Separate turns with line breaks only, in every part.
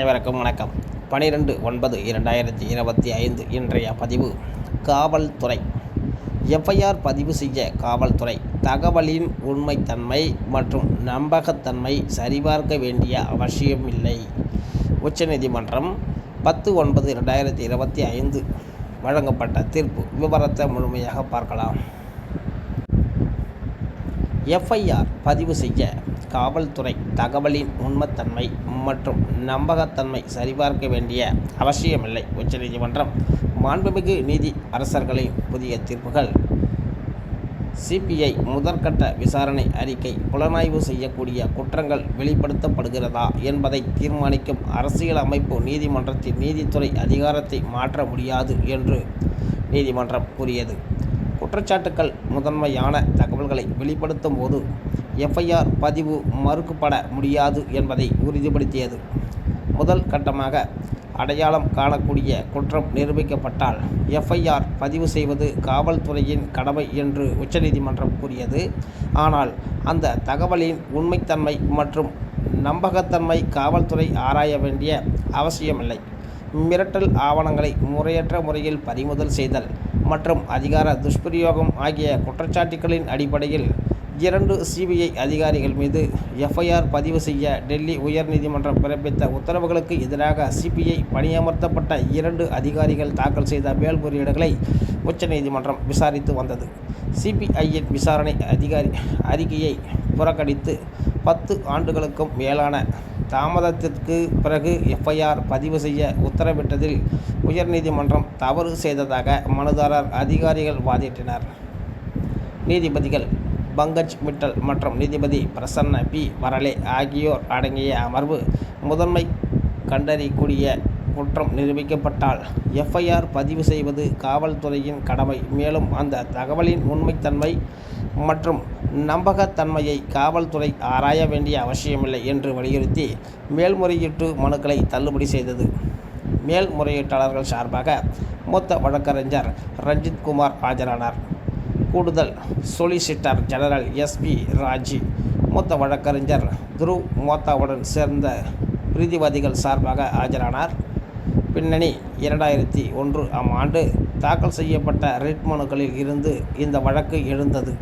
அனைவருக்கும் வணக்கம். பனிரெண்டு ஒன்பது இரண்டாயிரத்தி இருபத்தி ஐந்து இன்றைய பதிவு காவல்துறை. எஃப்ஐஆர் பதிவு செய்ய காவல்துறை தகவலின் உண்மைத்தன்மை மற்றும் நம்பகத்தன்மை சரிபார்க்க வேண்டிய அவசியமில்லை உச்சநீதிமன்றம் பத்து ஒன்பது இரண்டாயிரத்தி இருபத்தி ஐந்து வழங்கப்பட்ட தீர்ப்பு விவரத்தை முழுமையாக பார்க்கலாம். எஃப்ஐஆர் பதிவு செய்ய காவல்துறை தகவலின் உண்மைத்தன்மை மற்றும் நம்பகத்தன்மை சரிபார்க்க வேண்டிய அவசியமில்லை. உச்சநீதிமன்றம் மாண்புமிகு நீதி அரசர்களின் புதிய தீர்ப்புகள். சிபிஐ முதற்கட்ட விசாரணை அறிக்கை புலனாய்வு செய்யக்கூடிய குற்றங்கள் வெளிப்படுத்தப்படுகிறதா என்பதை தீர்மானிக்கும் அரசியல் அமைப்பு நீதிமன்றத்தின் நீதித்துறை அதிகாரத்தை மாற்ற முடியாது என்று நீதிமன்றம் கூறியது. குற்றச்சாட்டுக்கள் முதன்மையான தகவல்களை வெளிப்படுத்தும் போது எஃப்ஐஆர் பதிவு மறுக்கப்பட முடியாது என்பதை உறுதிப்படுத்தியது. முதல் கட்டமாக அடையாளம் காணக்கூடிய குற்றம் நிரூபிக்கப்பட்டால் எஃப்ஐஆர் பதிவு செய்வது காவல்துறையின் கடமை என்று உச்சநீதிமன்றம் கூறியது. ஆனால் அந்த தகவலின் உண்மைத்தன்மை மற்றும் நம்பகத்தன்மை காவல்துறை ஆராய வேண்டிய அவசியமில்லை. மிரட்டல் ஆவணங்களை முறையற்ற முறையில் பறிமுதல் செய்தல் மற்றும் அதிகார துஷ்பிரயோகம் ஆகிய குற்றச்சாட்டுகளின் அடிப்படையில் இரண்டு சிபிஐ அதிகாரிகள் மீது எஃப்ஐஆர் பதிவு செய்ய டெல்லி உயர்நீதிமன்றம் பிறப்பித்த உத்தரவுகளுக்கு எதிராக சிபிஐ பணியமர்த்தப்பட்ட இரண்டு அதிகாரிகள் தாக்கல் செய்த மேல்முறையீடுகளை உச்சநீதிமன்றம் விசாரித்து வந்தது. சிபிஐயின் விசாரணை அதிகாரி அறிக்கையை புறக்கணித்து பத்து ஆண்டுகளுக்கும் மேலான தாமதத்திற்கு பிறகு எஃப்ஐஆர் பதிவு செய்ய உத்தரவிட்டதில் உயர்நீதிமன்றம் தவறு செய்ததாக மனுதாரர் அதிகாரிகள் வாதிட்டனர். நீதிபதிகள் பங்கஜ் மிட்டல் மற்றும் நீதிபதி பிரசன்ன பி. வரலே ஆகியோர் அடங்கிய அமர்வு முதன்மை கண்டறியக்கூடிய குற்றம் நிரூபிக்கப்பட்டால் எஃப்ஐஆர் பதிவு செய்வது காவல்துறையின் கடமை. மேலும் அந்த தகவலின் உண்மைத்தன்மை மற்றும் நம்பகத்தன்மையை காவல்துறை ஆராய வேண்டிய அவசியமில்லை என்று வலியுறுத்தி மேல்முறையீட்டு மனுக்களை தள்ளுபடி செய்தது. மேல்முறையீட்டாளர்கள் சார்பாக மூத்த வழக்கறிஞர் ரஞ்சித் குமார் ஆஜரானார். கூடுதல் சொலிசிட்டர் ஜெனரல் எஸ்பி ராஜி மூத்த வழக்கறிஞர் துருவ் மோத்தாவுடன் சேர்ந்த பிரீதிவாதிகள் சார்பாக ஆஜரானார். பின்னணி இரண்டாயிரத்தி ஒன்று ஆம் ஆண்டு தாக்கல் செய்யப்பட்ட ரிட் மனுக்களில் இருந்து இந்த வழக்கு எழுந்தது.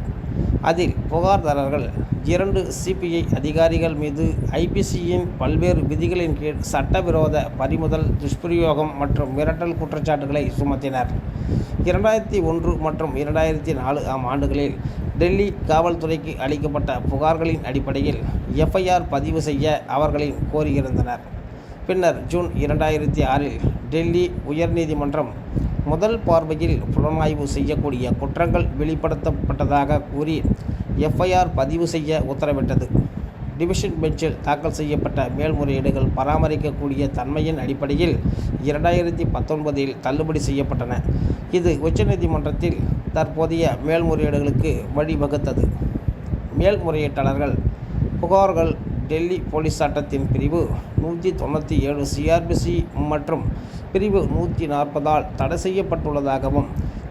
அதில் புகார்தாரர்கள் இரண்டு சிபிஐ அதிகாரிகள் மீது ஐபிசியின் பல்வேறு விதிகளின் கீழ் சட்டவிரோத பறிமுதல் துஷ்பிரயோகம் மற்றும் மிரட்டல் குற்றச்சாட்டுகளை சுமத்தினர். இரண்டாயிரத்தி ஒன்று மற்றும் இரண்டாயிரத்தி நாலு ஆம் ஆண்டுகளில் டெல்லி காவல்துறைக்கு அளிக்கப்பட்ட புகார்களின் அடிப்படையில் எஃப்ஐஆர் பதிவு செய்ய அவர்களின் கோரியிருந்தனர். பின்னர் ஜூன் இரண்டாயிரத்தி ஆறில் டெல்லி உயர்நீதிமன்றம் முதல் பார்வையில் புலனாய்வு செய்யக்கூடிய குற்றங்கள் வெளிப்படுத்தப்பட்டதாக கூறி எஃப்ஐஆர் பதிவு செய்ய உத்தரவிட்டது. டிவிஷன் பெஞ்சில் தாக்கல் செய்யப்பட்ட மேல்முறையீடுகள் பராமரிக்கக்கூடிய தன்மையின் அடிப்படையில் இரண்டாயிரத்தி பத்தொன்பதில் தள்ளுபடி செய்யப்பட்டன. இது உச்சநீதிமன்றத்தில் தற்போதைய மேல்முறையீடுகளுக்கு வழிவகுத்தது. மேல்முறையீட்டாளர்கள் புகார்கள் டெல்லி போலீஸ் சட்டத்தின் பிரிவு நூற்றி தொண்ணூற்றி ஏழு சிஆர்பிசி மற்றும் பிரிவு நூற்றி நாற்பதால் தடை செய்யப்பட்டுள்ளதாகவும்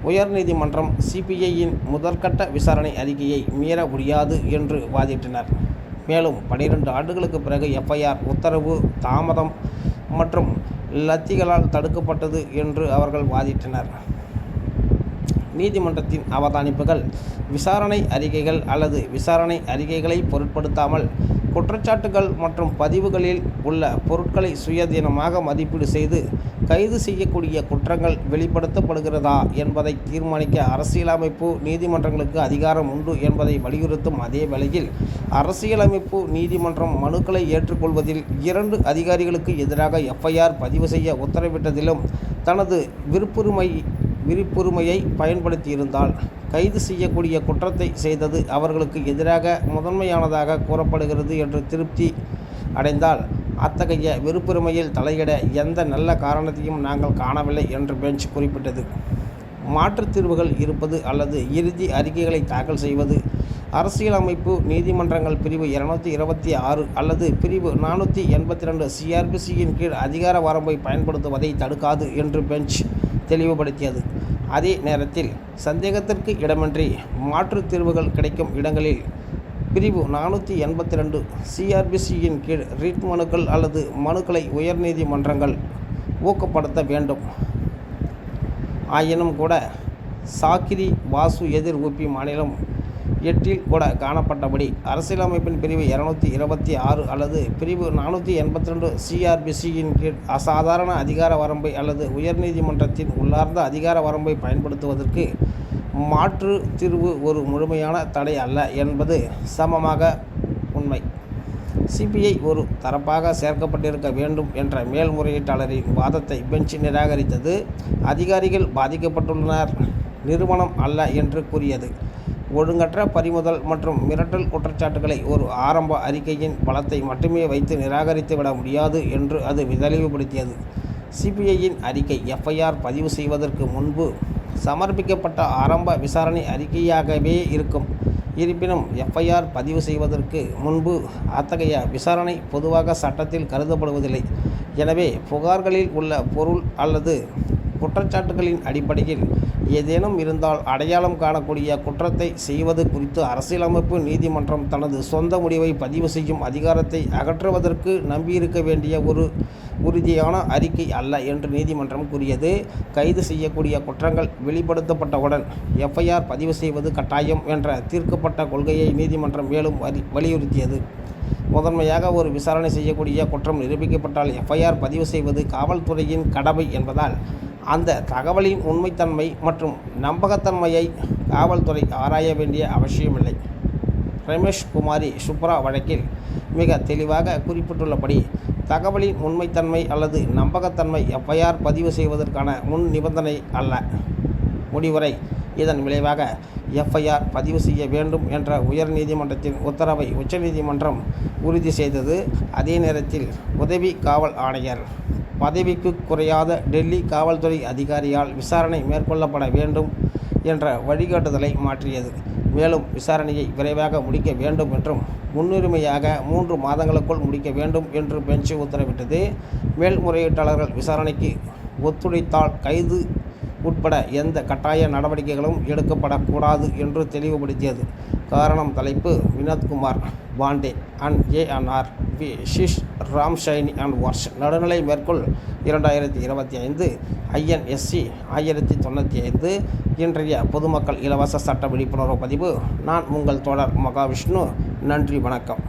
உயர்நீதிமன்றம் சிபிஐயின் முதற்கட்ட விசாரணை அறிக்கையை மீற முடியாது என்று வாதிட்டனர். மேலும் பனிரெண்டு ஆண்டுகளுக்கு பிறகு எஃப்ஐஆர் உத்தரவு தாமதம் மற்றும் லத்திகளால் தடுக்கப்பட்டது என்று அவர்கள் வாதிட்டனர். நீதிமன்றத்தின் அவதானிப்புகள் விசாரணை அறிக்கைகள் அல்லது விசாரணை அறிக்கைகளை பொருட்படுத்தாமல் குற்றச்சாட்டுகள் மற்றும் பதிவுகளில் உள்ள பொருட்களை சுயதீனமாக மதிப்பீடு செய்து கைது செய்யக்கூடிய குற்றங்கள் வெளிப்படுத்தப்படுகிறதா என்பதை தீர்மானிக்க அரசியலமைப்பு நீதிமன்றங்களுக்கு அதிகாரம் உண்டு என்பதை வலியுறுத்தும் அதே வேளையில் அரசியலமைப்பு நீதிமன்றம் மனுக்களை ஏற்றுக்கொள்வதில் இரண்டு அதிகாரிகளுக்கு எதிராக எஃப்ஐஆர் பதிவு செய்ய உத்தரவிட்டதிலும் தனது விருப்புரிமை விருப்புரிமையை பயன்படுத்தியிருந்தால் கைது செய்யக்கூடிய குற்றத்தை செய்தது அவர்களுக்கு எதிராக முதன்மையானதாக கூறப்படுகிறது என்று திருப்தி அடைந்தால் அத்தகைய விருப்புரிமையில் தலையிட எந்த நல்ல காரணத்தையும் நாங்கள் காணவில்லை என்று பெஞ்ச் குறிப்பிட்டது. மாற்றுத் தீர்வுகள் இருப்பது அல்லது இறுதி அறிக்கைகளை தாக்கல் செய்வது அரசியலமைப்பு நீதிமன்றங்கள் பிரிவு இருநூத்தி இருபத்தி ஆறு அல்லது பிரிவு நானூற்றி எண்பத்தி ரெண்டு சிஆர்பிசியின் கீழ் அதிகார வரம்பை பயன்படுத்துவதை தடுக்காது என்று பெஞ்ச் தெளிவுபடுத்தியது. அதே நேரத்தில் சந்தேகத்திற்கு இடமின்றி மாற்றுத் தீர்வுகள் கிடைக்கும் இடங்களில் பிரிவு நானூற்றி எண்பத்தி ரெண்டு சிஆர்பிசியின் கீழ் ரிட் மனுக்கள் அல்லது மனுக்களை உயர்நீதிமன்றங்கள் ஊக்கப்படுத்த வேண்டும். ஆயினும் கூட சாக்கிரி வாசு எதிர் உபி மாநிலம் எட்டில் கூட காணப்பட்டபடி அரசியலமைப்பின் பிரிவு இருநூத்தி இருபத்தி ஆறு அல்லது பிரிவு நானூற்றி எண்பத்தி ரெண்டு சிஆர்பிசியின் கீழ் அசாதாரண அதிகார வரம்பை அல்லது உயர்நீதிமன்றத்தின் உள்ளார்ந்த அதிகார வரம்பை பயன்படுத்துவதற்கு மாற்று தீர்வு ஒரு முழுமையான தடை அல்ல என்பது சமமாக உண்மை. சிபிஐ ஒரு தரப்பாக சேர்க்கப்பட்டிருக்க வேண்டும் என்ற மேல்முறையீட்டாளரின் வாதத்தை பெஞ்ச் நிராகரித்தது. அதிகாரிகள் பாதிக்கப்பட்டுள்ளனர். நிறுவனம் அல்ல என்று கூறியது. ஒழுங்கற்ற பறிமுதல் மற்றும் மிரட்டல் குற்றச்சாட்டுகளை ஒரு ஆரம்ப அறிக்கையின் பலத்தை மட்டுமே வைத்து நிராகரித்துவிட முடியாது என்று அது தெளிவுபடுத்தியது. சிபிஐயின் அறிக்கை எஃப்ஐஆர் பதிவு செய்வதற்கு முன்பு சமர்ப்பிக்கப்பட்ட ஆரம்ப விசாரணை அறிக்கையாகவே இருக்கும். இருப்பினும் எஃப்ஐஆர் பதிவு செய்வதற்கு முன்பு அத்தகைய விசாரணை பொதுவாக சட்டத்தில் கருதப்படுவதில்லை. எனவே புகார்களில் உள்ள பொருள் அல்லது குற்றச்சாட்டுகளின் அடிப்படையில் ஏதேனும் இருந்தால் அடையாளம் காணக்கூடிய குற்றத்தை செய்வது குறித்து அரசியலமைப்பு நீதிமன்றம் தனது சொந்த முடிவை பதிவு செய்யும் அதிகாரத்தை அகற்றுவதற்கு நம்பியிருக்க வேண்டிய ஒரு உறுதியான அறிக்கை அல்ல என்று நீதிமன்றம் கூறியது. கைது செய்யக்கூடிய குற்றங்கள் வெளிப்படுத்தப்பட்டவுடன் எஃப்ஐஆர் பதிவு செய்வது கட்டாயம் என்ற தீர்க்கப்பட்ட கொள்கையை நீதிமன்றம் மேலும் வலி வலியுறுத்தியது. முதன்மையாக ஒரு விசாரணை செய்யக்கூடிய குற்றம் நிரூபிக்கப்பட்டால் எஃப்ஐஆர் பதிவு செய்வது காவல்துறையின் கடமை என்பதால் அந்த தகவலின் உண்மைத்தன்மை மற்றும் நம்பகத்தன்மையை காவல்துறை ஆராய வேண்டிய அவசியமில்லை. ரமேஷ் குமாரி சுப்ரா வழக்கில் மிக தெளிவாக குறிப்பிட்டுள்ளபடி தகவலின் உண்மைத்தன்மை அல்லது நம்பகத்தன்மை எஃப்ஐஆர் பதிவு செய்வதற்கான முன் நிபந்தனை அல்ல. முடிவுரை இதன் விளைவாக எஃப்ஐஆர் பதிவு செய்ய வேண்டும் என்ற உயர் நீதிமன்றத்தின் உத்தரவை உச்சநீதிமன்றம் உறுதி செய்தது அதே நேரத்தில் உதவி காவல் ஆணையர். பதவிக்கு குறையாத டெல்லி காவல்துறை அதிகாரியால் விசாரணை மேற்கொள்ளப்பட வேண்டும் என்ற வழிகாட்டுதலை மாற்றியது. மேலும் விசாரணையை விரைவாக முடிக்க வேண்டும் என்றும் முன்னுரிமையாக மூன்று மாதங்களுக்குள் முடிக்க வேண்டும் என்று பெஞ்சு உத்தரவிட்டது. மேல்முறையீட்டாளர்கள் விசாரணைக்கு ஒத்துழைத்தால் கைது உட்பட எந்த கட்டாய நடவடிக்கைகளும் எடுக்கப்படக்கூடாது என்று தெளிவுபடுத்தியது. காரணம் தலைப்பு வினோத்குமார் பாண்டே அண்ட் ஏஎன்ஆர் வி ஷிஷ் ராம் ஷைனி அண்ட் வார்ஷ். நடுநிலை மேற்கொள் இரண்டாயிரத்தி இருபத்தி ஐந்து ஐஎன்எஸ்சி ஆயிரத்தி தொண்ணூற்றி ஐந்து இன்றைய பொதுமக்கள் இலவச சட்ட விழிப்புணர்வு பதிவு. நான் உங்கள் தோழர் மகாவிஷ்ணு. நன்றி வணக்கம்.